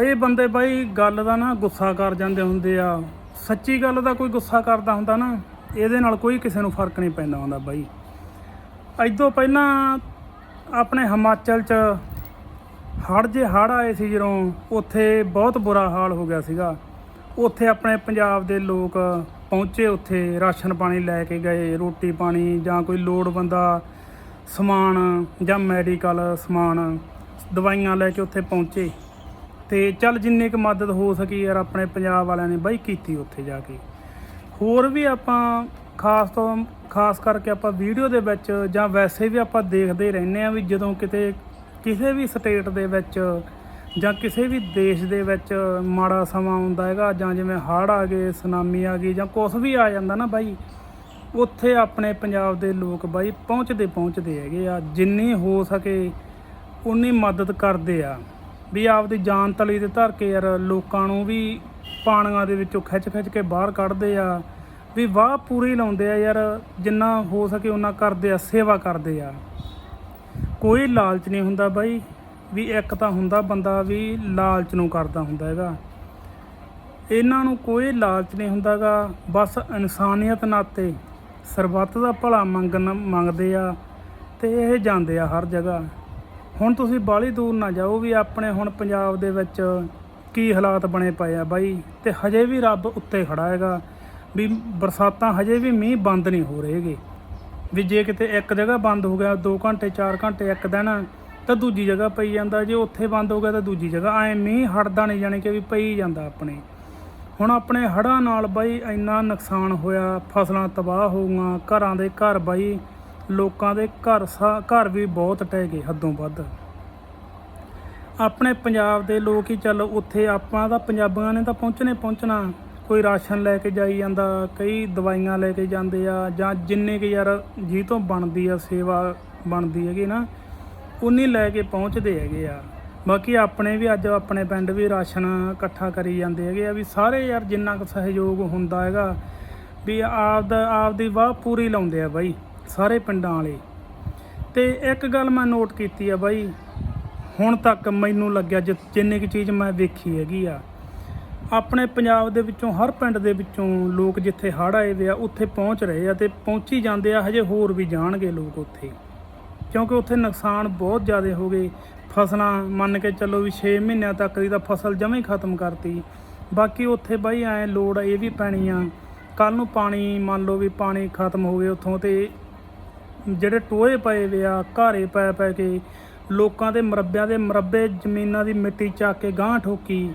ਇਹ ਬੰਦੇ ਬਾਈ ਗੱਲ ਦਾ ਨਾ ਗੁੱਸਾ ਕਰ ਜਾਂਦੇ ਹੁੰਦੇ ਆ। ਸੱਚੀ ਗੱਲ ਦਾ ਕੋਈ ਗੁੱਸਾ ਕਰਦਾ ਹੁੰਦਾ ਨਾ, ਇਹਦੇ ਨਾਲ ਕੋਈ ਕਿਸੇ ਨੂੰ ਫ਼ਰਕ ਨਹੀਂ ਪੈਂਦਾ ਹੁੰਦਾ ਬਾਈ। ਐਦੋਂ ਪਹਿਲਾਂ ਆਪਣੇ ਹਿਮਾਚਲ 'ਚ ਹੜ੍ਹ ਜੇ ਹੜ੍ਹ ਆਏ ਸੀ ਜਦੋਂ, ਉੱਥੇ ਬਹੁਤ ਬੁਰਾ ਹਾਲ ਹੋ ਗਿਆ ਸੀਗਾ। ਉੱਥੇ ਆਪਣੇ ਪੰਜਾਬ ਦੇ ਲੋਕ ਪਹੁੰਚੇ ਉੱਥੇ, ਰਾਸ਼ਨ ਪਾਣੀ ਲੈ ਕੇ ਗਏ, ਰੋਟੀ ਪਾਣੀ ਜਾਂ ਕੋਈ ਲੋੜ ਸਮਾਨ ਜਾਂ ਮੈਡੀਕਲ ਸਮਾਨ, ਦਵਾਈਆਂ ਲੈ ਕੇ ਉੱਥੇ ਪਹੁੰਚੇ। ਤੇ ਚੱਲ ਜਿੰਨੀ ਕੁ ਮਦਦ ਹੋ ਸਕੀ ਯਾਰ ਆਪਣੇ ਪੰਜਾਬ ਵਾਲਿਆਂ ਨੇ ਬਾਈ ਕੀਤੀ ਉੱਥੇ ਜਾ ਕੇ। ਹੋਰ ਵੀ ਆਪਾਂ ਖਾਸ ਤੋਂ ਖਾਸ ਕਰਕੇ ਆਪਾਂ ਵੀਡੀਓ ਦੇ ਵਿੱਚ ਜਾਂ ਵੈਸੇ ਵੀ ਆਪਾਂ ਦੇਖਦੇ ਰਹਿੰਦੇ ਆ ਵੀ ਜਦੋਂ ਕਿਤੇ ਕਿਸੇ ਵੀ ਸਟੇਟ ਦੇ ਵਿੱਚ ਜਾਂ ਕਿਸੇ ਵੀ ਦੇਸ਼ ਦੇ ਵਿੱਚ ਮਾੜਾ ਸਮਾਂ ਆਉਂਦਾ ਹੈਗਾ ਜਾਂ ਜਿਵੇਂ ਹੜ੍ਹ ਆ ਗਏ, ਸੁਨਾਮੀ ਆ ਗਈ ਜਾਂ ਕੁਝ ਵੀ ਆ ਜਾਂਦਾ ਨਾ ਬਾਈ, ਉੱਥੇ ਆਪਣੇ ਪੰਜਾਬ ਦੇ ਲੋਕ ਬਾਈ ਪਹੁੰਚਦੇ ਪਹੁੰਚਦੇ ਹੈਗੇ ਆ, ਜਿੰਨੀ ਹੋ ਸਕੇ ਉਨੀ ਮਦਦ ਕਰਦੇ ਆ। ਵੀ ਆਪਦੀ ਜਾਨ ਤਲੀ ਤੇ ਧਰ ਕੇ ਯਾਰ ਲੋਕਾਂ ਨੂੰ ਵੀ ਪਾਣੀਆਂ ਦੇ ਵਿੱਚੋਂ ਖਿੱਚ ਖਿੱਚ ਕੇ ਬਾਹਰ ਕੱਢਦੇ ਆ। ਵੀ ਵਾਹ ਪੂਰੀ ਲਾਉਂਦੇ ਆ ਯਾਰ, ਜਿੰਨਾ ਹੋ ਸਕੇ ਉਹਨਾਂ ਕਰਦੇ ਆ, ਸੇਵਾ ਕਰਦੇ ਆ। ਕੋਈ ਲਾਲਚ ਨਹੀਂ ਹੁੰਦਾ ਬਾਈ, ਵੀ ਇੱਕ ਤਾਂ ਹੁੰਦਾ ਬੰਦਾ ਵੀ ਲਾਲਚ ਨੂੰ ਕਰਦਾ ਹੁੰਦਾ ਹੈਗਾ। ਇਹਨਾਂ ਨੂੰ ਕੋਈ ਲਾਲਚ ਨਹੀਂ ਹੁੰਦਾਗਾ, ਬਸ ਇਨਸਾਨੀਅਤ ਨਾਤੇ ਸਰਬੱਤ ਦਾ ਭਲਾ ਮੰਗਣ, ਮੰਗਦੇ ਆ ਤੇ ਇਹ ਜਾਂਦੇ ਆ ਹਰ ਜਗ੍ਹਾ। ਹੁਣ ਤੁਸੀਂ ਬਾਹਲੀ ਦੂਰ ਨਾ ਜਾਓ ਵੀ ਆਪਣੇ ਹੁਣ ਪੰਜਾਬ ਦੇ ਵਿੱਚ ਕੀ ਹਾਲਾਤ ਬਣੇ ਪਏ ਆ ਬਾਈ। ਤੇ ਹਜੇ ਵੀ ਰੱਬ ਉੱਤੇ ਖੜਾ ਹੈਗਾ ਵੀ ਬਰਸਾਤਾਂ ਹਜੇ ਵੀ ਮੀਂਹ ਬੰਦ ਨਹੀਂ ਹੋ ਰਹੇਗੇ ਵੀ ਜੇ ਕਿਤੇ ਇੱਕ ਜਗ੍ਹਾ ਬੰਦ ਹੋ ਗਿਆ 2 ਘੰਟੇ 4 ਘੰਟੇ, ਇੱਕ ਦਿਨ, ਤਾਂ ਦੂਜੀ ਜਗ੍ਹਾ ਪਈ ਜਾਂਦਾ। ਜੇ ਉੱਥੇ ਬੰਦ ਹੋ ਗਿਆ, ਤਾਂ ਦੂਜੀ ਜਗ੍ਹਾ। ਐ ਮੀਂਹ ਹਟਦਾ ਨਹੀਂ, ਜਾਣੀ ਕਿ ਵੀ ਪਈ ਜਾਂਦਾ ਆਪਣੇ। ਹੁਣ ਆਪਣੇ ਹੜ੍ਹਾਂ ਨਾਲ ਬਾਈ ਇੰਨਾ ਨੁਕਸਾਨ ਹੋਇਆ, ਫਸਲਾਂ ਤਬਾਹ ਹੋ ਗਈਆਂ, ਘਰਾਂ ਦੇ ਘਰ ਬਾਈ ਲੋਕਾਂ ਦੇ ਘਰ ਸਾ- ਘਰ ਵੀ ਬਹੁਤ ਟਹਿ ਗਏ ਹੱਦੋਂ ਵੱਧ। ਆਪਣੇ ਪੰਜਾਬ ਦੇ ਲੋਕ ਹੀ ਚੱਲ ਉੱਥੇ ਆਪਾਂ ਤਾਂ ਪੰਜਾਬੀਆਂ ਨੇ ਤਾਂ ਪਹੁੰਚਣੇ ਪਹੁੰਚਣਾ। ਕੋਈ ਰਾਸ਼ਨ ਲੈ ਕੇ ਜਾਈ ਜਾਂਦਾ, ਕਈ ਦਵਾਈਆਂ ਲੈ ਕੇ ਜਾਂਦੇ ਆ, ਜਾਂ ਜਿੰਨੇ ਕਿ ਯਾਰ ਜੀ ਤੋਂ ਬਣਦੀ ਆ ਸੇਵਾ ਬਣਦੀ ਹੈਗੀ ਨਾ ਉਨੀ ਲੈ ਕੇ ਪਹੁੰਚਦੇ ਹੈਗੇ ਆ। ਬਾਕੀ ਆਪਣੇ ਵੀ ਅੱਜ ਆਪਣੇ ਪਿੰਡ ਵੀ ਰਾਸ਼ਨ ਇਕੱਠਾ ਕਰੀ ਜਾਂਦੇ ਹੈਗੇ ਆ ਵੀ ਸਾਰੇ ਯਾਰ ਜਿੰਨਾ ਕੁ ਸਹਿਯੋਗ ਹੁੰਦਾ ਹੈਗਾ, ਵੀ ਆਪ ਆਪਦਾ ਆਪਦੀ ਵਾਹ ਪੂਰੀ ਲਾਉਂਦੇ ਆ ਬਾਈ। ਸਾਰੇ ਪਿੰਡਾਂ ਵਾਲੇ। ਤੇ ਇੱਕ ਗੱਲ ਮੈਂ ਨੋਟ ਕੀਤੀ ਆ ਬਾਈ, ਹੁਣ ਤੱਕ ਮੈਨੂੰ ਲੱਗਿਆ ਜਿ- ਜਿੰਨੀ ਕੁ ਚੀਜ਼ ਮੈਂ ਵੇਖੀ ਹੈਗੀ ਆ, ਆਪਣੇ ਪੰਜਾਬ ਦੇ ਵਿੱਚੋਂ, ਹਰ ਪਿੰਡ ਦੇ ਵਿੱਚੋਂ ਲੋਕ ਜਿੱਥੇ ਹੜ੍ਹ ਆਏ ਵੇ ਆ, ਉੱਥੇ ਪਹੁੰਚ ਰਹੇ ਆ ਤੇ ਪਹੁੰਚੀ ਜਾਂਦੇ ਆ, ਹਜੇ ਹੋਰ ਵੀ ਜਾਣਗੇ ਲੋਕ ਉੱਥੇ। ਕਿਉਂਕਿ ਉੱਥੇ ਨੁਕਸਾਨ ਬਹੁਤ ਜ਼ਿਆਦਾ ਹੋ ਗਏ। ਫਸਲਾਂ ਮੰਨ ਕੇ ਚੱਲੋ ਵੀ 6 ਮਹੀਨਿਆਂ ਤੱਕ ਦੀ ਤਾਂ ਫਸਲ ਜਮੇ ਹੀ ਖਤਮ ਕਰਤੀ। ਬਾਕੀ ਉੱਥੇ ਬਾਈ ਐ ਲੋੜ ਇਹ ਵੀ ਪੈਣੀ ਆ ਕੱਲ ਨੂੰ ਪਾਣੀ ਮੰਨ ਲਓ ਵੀ ਪਾਣੀ ਖਤਮ ਹੋ ਗਏ ਉੱਥੋਂ ਤੇ ਜਿਹੜੇ ਟੋਏ ਪਏ ਵੇ ਆ, ਘਾਰੇ ਪੈ ਪੈ ਕੇ ਲੋਕਾਂ ਦੇ ਮਰੱਬਿਆਂ ਦੇ ਮਰੱਬੇ ਜ਼ਮੀਨਾਂ ਦੀ ਮਿੱਟੀ ਚੱਕ ਕੇ ਗਾਂਹ ਠੋਕੀ,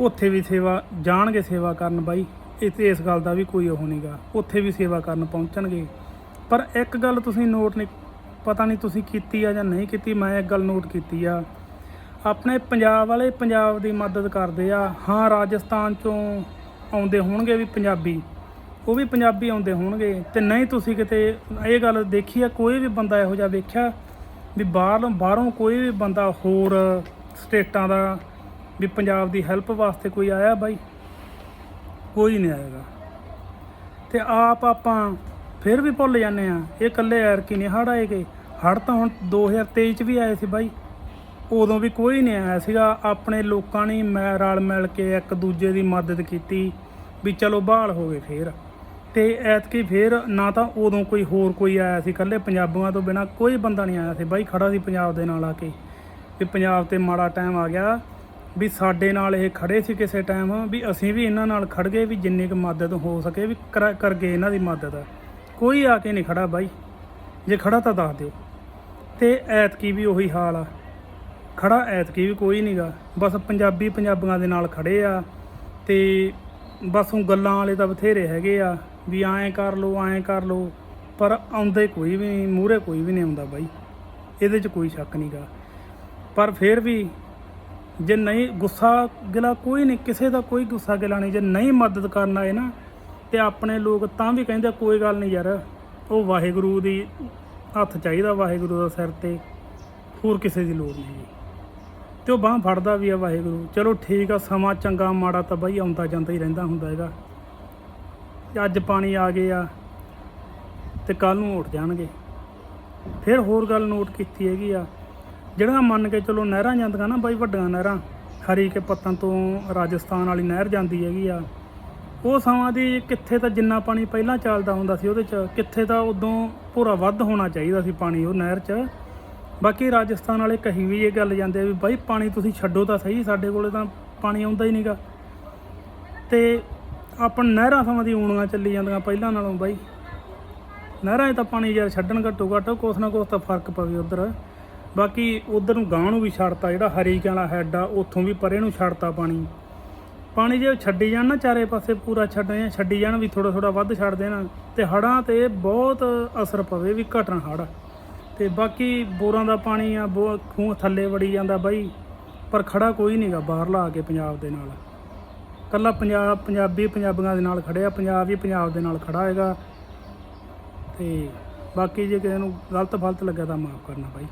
ਉੱਥੇ ਵੀ ਸੇਵਾ, ਜਾਣਗੇ ਸੇਵਾ ਕਰਨ ਬਾਈ। ਇਹ ਇਸ ਗੱਲ ਦਾ ਵੀ ਕੋਈ ਉਹ ਨਹੀਂਗਾ ਉੱਥੇ ਵੀ ਸੇਵਾ ਕਰਨ ਪਹੁੰਚਣਗੇ। ਪਰ ਇੱਕ ਗੱਲ ਤੁਸੀਂ ਨੋਟ ਨਹੀਂ ਪਤਾ ਨਹੀਂ ਤੁਸੀਂ ਕੀਤੀ ਆ ਜਾਂ ਨਹੀਂ ਕੀਤੀ, ਮੈਂ ਇੱਕ ਗੱਲ ਨੋਟ ਕੀਤੀ ਆ। ਆਪਣੇ ਪੰਜਾਬ ਵਾਲੇ ਪੰਜਾਬ ਦੀ ਮਦਦ ਕਰਦੇ ਆ। ਹਾਂ, ਰਾਜਸਥਾਨ ਚੋਂ ਆਉਂਦੇ ਹੋਣਗੇ ਵੀ ਪੰਜਾਬੀ। ਉਹ ਵੀ ਪੰਜਾਬੀ ਆਉਂਦੇ ਹੋਣਗੇ ਤੇ ਨਹੀਂ ਤੁਸੀਂ ਕਿਤੇ ਇਹ ਗੱਲ ਦੇਖੀ ਆ, ਕੋਈ ਵੀ ਬੰਦਾ ਇਹੋ ਜਿਹਾ ਵੇਖਿਆ ਵੀ ਬਾਹਰੋਂ ਬਾਹਰੋਂ ਕੋਈ ਵੀ ਬੰਦਾ ਹੋਰ ਸਟੇਟਾਂ ਦਾ ਵੀ ਪੰਜਾਬ ਦੀ ਹੈਲਪ ਵਾਸਤੇ ਕੋਈ ਆਇਆ ਬਾਈ? ਕੋਈ ਨਹੀਂ ਆਏਗਾ। ਤੇ ਆਪ ਆਪਾਂ ਫਿਰ ਵੀ ਭੁੱਲ ਜਾਂਦੇ ਆ ਇਹ ਇਕੱਲੇ ਐਰਕੀ ਨਹੀਂ ਹੜ੍ਹ ਆਏਗੇ। ਹੜ੍ਹ ਤਾਂ ਹੁਣ 2023 ਚ ਵੀ ਆਏ ਸੀ ਬਾਈ। ਉਦੋਂ ਵੀ ਕੋਈ ਨਹੀਂ ਆਇਆ ਸੀਗਾ, ਆਪਣੇ ਲੋਕਾਂ ਨੇ ਮੈਂ ਰਲ ਮਿਲ ਕੇ ਇੱਕ ਦੂਜੇ ਦੀ ਮਦਦ ਕੀਤੀ ਵੀ ਚਲੋ ਬਹਾਲ ਹੋ ਗਏ ਫੇਰ। ਤੇ ਐਤਕੀ ਫੇਰ ਨਾ ਤਾਂ ਉਦੋਂ ਕੋਈ ਹੋਰ ਕੋਈ ਆਇਆ ਸੀ ਇਕੱਲੇ ਪੰਜਾਬੀਆਂ ਤੋਂ ਬਿਨਾ ਕੋਈ ਬੰਦਾ ਨਹੀਂ ਆਇਆ ਸੀ। ਬਾਈ ਖੜਾ ਸੀ ਪੰਜਾਬ ਦੇ ਨਾਲ ਆ ਕੇ। ਵੀ ਪੰਜਾਬ ਤੇ ਮਾੜਾ ਟਾਈਮ ਆ ਗਿਆ ਵੀ ਸਾਡੇ ਨਾਲ ਇਹ ਖੜੇ ਸੀ ਕਿਸੇ ਟਾਈਮ ਵੀ ਅਸੀਂ ਵੀ ਇਹਨਾਂ ਨਾਲ ਖੜ ਗਏ ਵੀ ਜਿੰਨੀ ਕੁ ਮਦਦ ਹੋ ਸਕੇ ਵੀ ਕਰ ਕਰ ਗਏ ਇਹਨਾਂ ਦੀ ਮਦਦ। ਕੋਈ ਆ ਕੇ ਨਹੀਂ ਖੜਾ ਬਾਈ। ਜੇ ਖੜਾ ਤਾਂ ਦੱਸ ਦਿਓ। ਤੇ ਐਤਕੀ ਵੀ ਉਹੀ ਹਾਲ ਆ। ਖੜਾ ਐਤਕੀ ਵੀ ਕੋਈ ਨਹੀਂਗਾ ਬਸ ਪੰਜਾਬੀ ਪੰਜਾਬੀਆਂ ਦੇ ਨਾਲ ਖੜੇ ਆ ਤੇ ਬਸ ਉਹ ਗੱਲਾਂ ਵਾਲੇ ਤਾਂ ਬਥੇਰੇ ਹੈਗੇ ਆ। ਵੀ ਐਂ ਕਰ ਲਓ, ਐਂ ਕਰ ਲਓ, ਪਰ ਆਉਂਦੇ ਕੋਈ ਵੀ ਨਹੀਂ, ਮੂਹਰੇ ਕੋਈ ਵੀ ਨਹੀਂ ਆਉਂਦਾ ਬਾਈ। ਇਹਦੇ 'ਚ ਕੋਈ ਸ਼ੱਕ ਨਹੀਂਗਾ ਪਰ ਫਿਰ ਵੀ ਜੇ ਨਹੀਂ, ਗੁੱਸਾ ਗਿਲਾ ਕੋਈ ਨਹੀਂ, ਕਿਸੇ ਦਾ ਕੋਈ ਗੁੱਸਾ ਗਿਲਾ ਨਹੀਂ। ਜੇ ਨਹੀਂ ਮਦਦ ਕਰਨ ਆਏ ਨਾ, ਤੇ ਆਪਣੇ ਲੋਕ ਤਾਂ ਵੀ ਕਹਿੰਦੇ ਕੋਈ ਗੱਲ ਨਹੀਂ ਯਾਰ, ਉਹ ਵਾਹਿਗੁਰੂ ਦੀ ਹੱਥ ਚਾਹੀਦਾ ਵਾਹਿਗੁਰੂ ਦਾ ਸਿਰ ਤੇ, ਹੋਰ ਕਿਸੇ ਦੀ ਲੋੜ ਨਹੀਂ ਜੀ। ਤੇ ਉਹ ਬਾਹ ਫੜਦਾ ਵੀ ਆ ਵਾਹਿਗੁਰੂ। ਚਲੋ ਠੀਕ ਆ, ਸਮਾਂ ਚੰਗਾ, ਮਾੜਾ ਤਾਂ ਬਾਈ ਆਉਂਦਾ ਜਾਂਦਾ ਹੀ ਰਹਿੰਦਾ ਹੁੰਦਾ ਹੈਗਾ। ਤੇ ਅੱਜ ਪਾਣੀ ਆ ਗਏ ਆ ਤੇ ਕੱਲ ਨੂੰ ਉੱਠ ਜਾਣਗੇ। ਫਿਰ ਹੋਰ ਗੱਲ ਨੋਟ ਕੀਤੀ ਹੈਗੀ ਆ। ਜਿਹੜਾ ਮੰਨ ਕੇ ਚਲੋ ਨਹਿਰਾਂ ਜਾਂਦੀਆਂ ਨਾ ਬਾਈ ਵੱਡੀਆਂ ਨਹਿਰਾਂ, ਹਰੀ ਕੇ ਪੱਤਨ ਤੋਂ ਰਾਜਸਥਾਨ ਵਾਲੀ ਨਹਿਰ ਜਾਂਦੀ ਹੈਗੀ ਆ, ਉਹ ਸਮਾਂ ਦੀ ਕਿੱਥੇ ਤਾਂ ਜਿੰਨਾ ਪਾਣੀ ਪਹਿਲਾਂ ਚੱਲਦਾ ਹੁੰਦਾ ਸੀ ਉਹਦੇ 'ਚ, ਕਿੱਥੇ ਤਾਂ ਉਦੋਂ ਪੂਰਾ ਵੱਧ ਹੋਣਾ ਚਾਹੀਦਾ ਸੀ ਪਾਣੀ ਉਹ ਨਹਿਰ 'ਚ। ਬਾਕੀ ਰਾਜਸਥਾਨ ਵਾਲੇ ਕਹੀ ਵੀ ਇਹ ਗੱਲ ਜਾਂਦੇ ਆ ਵੀ ਬਾਈ ਪਾਣੀ ਤੁਸੀਂ ਛੱਡੋ ਤਾਂ ਸਹੀ, ਸਾਡੇ ਕੋਲੇ ਤਾਂ ਪਾਣੀ ਆਉਂਦਾ ਹੀ ਨਹੀਂਗਾ ਤੇ ਆਪਣ ਨਹਿਰਾਂ ਸਮਾਂ ਦੀ ਊਣੀਆਂ ਚੱਲੀ ਜਾਂਦੀਆਂ ਪਹਿਲਾਂ ਨਾਲੋਂ ਬਾਈ। ਨਹਿਰਾਂ 'ਚ ਤਾਂ ਪਾਣੀ ਯਾਰ ਛੱਡਣ ਘੱਟੋ ਘੱਟ ਕੁਛ ਨਾ ਕੁਛ ਤਾਂ ਫ਼ਰਕ ਪਵੇ ਉਧਰ। ਬਾਕੀ ਉਧਰ ਨੂੰ ਗਾਂ ਨੂੰ ਵੀ ਛੱਡਤਾ, ਜਿਹੜਾ ਹਰੀਕੇ ਵਾਲਾ ਹੈੱਡ ਆ, ਉੱਥੋਂ ਵੀ ਪਰੇ ਨੂੰ ਛੱਡਤਾ ਪਾਣੀ। ਪਾਣੀ ਜੇ ਛੱਡੀ ਜਾਣ ਨਾ ਚਾਰੇ ਪਾਸੇ ਪੂਰਾ ਛੱਡਦੇ ਛੱਡੀ ਜਾਣ ਵੀ ਥੋੜਾ ਥੋੜਾ ਵੱਧ ਛੱਡ ਦੇਣ, ਤੇ ਹੜਾਂ ਤੇ ਬਹੁਤ ਅਸਰ ਪਵੇ ਵੀ ਘਟਣ ਹੜ ਤੇ ਬਾਕੀ ਬੋਰਾਂ ਦਾ ਪਾਣੀ ਆ ਬੋ ਖੂਹ ਥੱਲੇ ਵੜੀ ਜਾਂਦਾ ਬਾਈ, ਪਰ ਖੜਾ ਕੋਈ ਨਹੀਂਗਾ ਬਾਹਰ ਲਾ ਕੇ ਪੰਜਾਬ ਦੇ ਨਾਲ। ਕੱਲਾ ਪੰਜਾਬ, ਪੰਜਾਬੀ ਪੰਜਾਬੀਆਂ ਦੇ ਨਾਲ ਖੜਿਆ, ਪੰਜਾਬ ਹੀ ਪੰਜਾਬ ਦੇ ਨਾਲ ਖੜਾ ਹੈਗਾ। ਤੇ ਬਾਕੀ ਜੇ ਕਿਸੇ ਨੂੰ ਗਲਤ ਫਲਤ ਲੱਗਾ ਤਾਂ ਮਾਫ ਕਰਨਾ ਬਾਈ।